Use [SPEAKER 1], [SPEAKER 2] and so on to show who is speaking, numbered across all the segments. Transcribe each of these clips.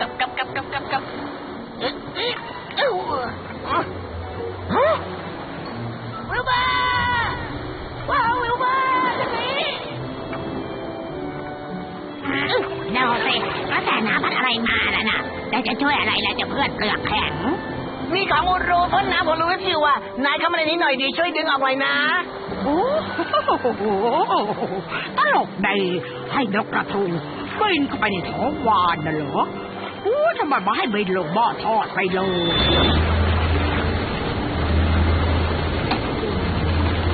[SPEAKER 1] กับกับกับกับกับกับเอ๊ะเอ๊ะเอ้าฮะวิลเบอร์ว้าววิลเบอร์ทางนี้
[SPEAKER 2] เดาสิกระแสน้ำพัดอะไรมาแล้วนะแล้วจะช่วยอะไรล่ะจะเพื่อนเปลือกแข็ง
[SPEAKER 1] นี่ของอุรูพ่นน้ำผมรู้สิว่านายเข้ามาในนี้หน่อยดีช่วยดึงออกหน่อยนะ
[SPEAKER 2] โอ้โหตลกดีให้นกกระทุงบินเข้าไปในท้องวานน่ะเหรอโอ้ทำไมมาให้บินลงหม้อทอดไปเลย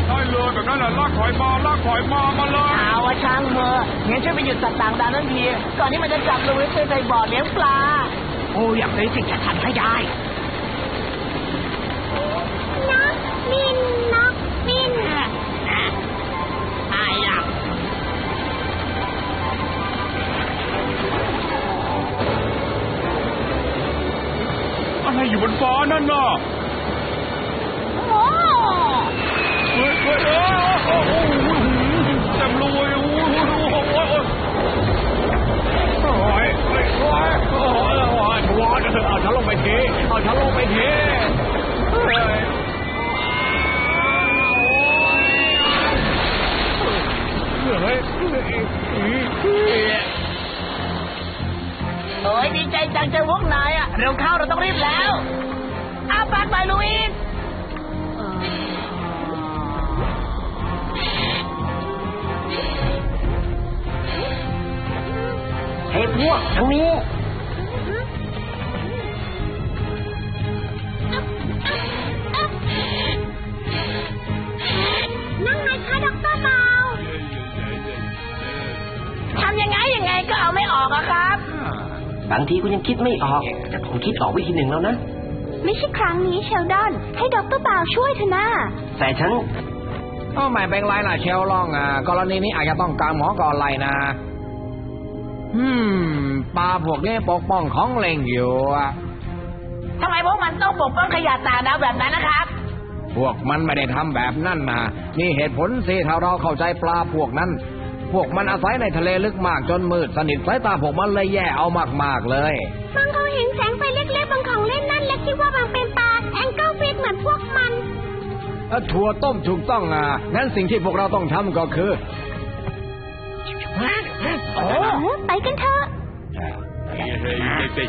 [SPEAKER 3] ได้เลยแบบนั้นแหละลากถอยมาลากถอยมามาเลย
[SPEAKER 1] เอาวะช่างเถอะงั้นช่วยไปหยุดสัตว์ต่างดาวนั่นทีก่อนที่มันจะจับลูอิสไปใส่บ่อเลี้ยงปลา
[SPEAKER 2] โอ้อย่างนี้สิจะทำให้ได้
[SPEAKER 4] นกบิน
[SPEAKER 3] อะไรอยู่บนฟ้านั่นน่ะ
[SPEAKER 4] โอ้
[SPEAKER 3] เฮ้ยเฮ้ยเอ้ยโอ้โหเต็มเลย โอ้โหโอ้โหโอ้โหโอ้ยโอ้ยโอ้ยโอ้ยโอ้ยโอ้ยเอาฉันลงไปทีเอาฉันลงไปทีเฮ้ยเฮ้ย
[SPEAKER 1] โอ้ยดีใจจังเจอพวกนายอะ เร็วเข้าเราต้องรีบแล้วอาปากไปลูอิสเฮ้ยพวกทางนี้
[SPEAKER 4] นั่งไงคะดอกเตอรเบา
[SPEAKER 1] ทำยังไงยังไงก็เอาไม่ออกอะครับ
[SPEAKER 5] บางทีคุณยังคิดไม่ออก แต่ผมคิดออกวิธีหนึ่งแล้วนะ
[SPEAKER 4] ไม่ใช่ครั้งนี้เชลดอน ให้ดอกเตอรเบาช่วยเถอะนะ
[SPEAKER 5] แต่ฉัน
[SPEAKER 6] โอ้ไม่เป็นไรล่ะเชลลองอะกรณีนี้อาจจะต้องการหมอก่อนไรนะอืมปลาพวกนี้ปกป้องของเล่งอยู่อะ
[SPEAKER 1] ทำไมพวกมันต้องปกป้องขยะต่างดาวแบบนั้นนะครับ
[SPEAKER 6] พวกมันไม่ได้ทำแบบนั้นนะนี่เหตุผลสิถ้าเราเข้าใจปลาพวกนั้น พวกมันอาศัยในทะเลลึกมากจนมืดสนิทสายตาพวกมันเลยแย่เอามากๆเลย
[SPEAKER 4] บางคนเห็นแสงไฟเล็กๆบนของเล่นนั่นและคิดว่ามันเป็นปลาแองเกิลฟิตเหมือนพวกมัน
[SPEAKER 6] เอ่อถั่วต้มถูกต้องอะงั้นสิ่งที่พวกเราต้องทำก็คือ
[SPEAKER 1] โอ้
[SPEAKER 4] ไปกันเถอะ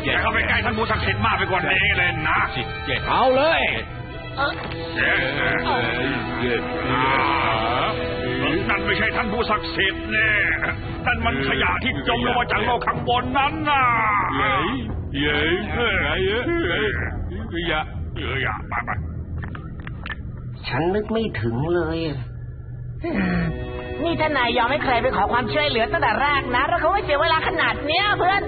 [SPEAKER 3] อย่าเข้าไปใกล้ท่านผู้ศักดิ์สิทธิ์มากไปกว่านี้เลยนะ
[SPEAKER 6] เอาเลย
[SPEAKER 3] นั่น ไม่ใช่ท่านผู้ศักดิ์สิทธิ์เนี่ยนั่นมันขยะที่จมลงมาจากโลกข้างบนนั้นน่ะเย้เย้เฮ้ยเฮ้ยขยะขยะไปไป
[SPEAKER 5] ฉันนึกไม่ถึงเลยอะ
[SPEAKER 1] นี่ถ้านายยอมให้ใครไปขอความช่วยเหลือตั้งแต่แรกนะเราคงไม่เสียเวลาขนาดเนี้ยเพื่อน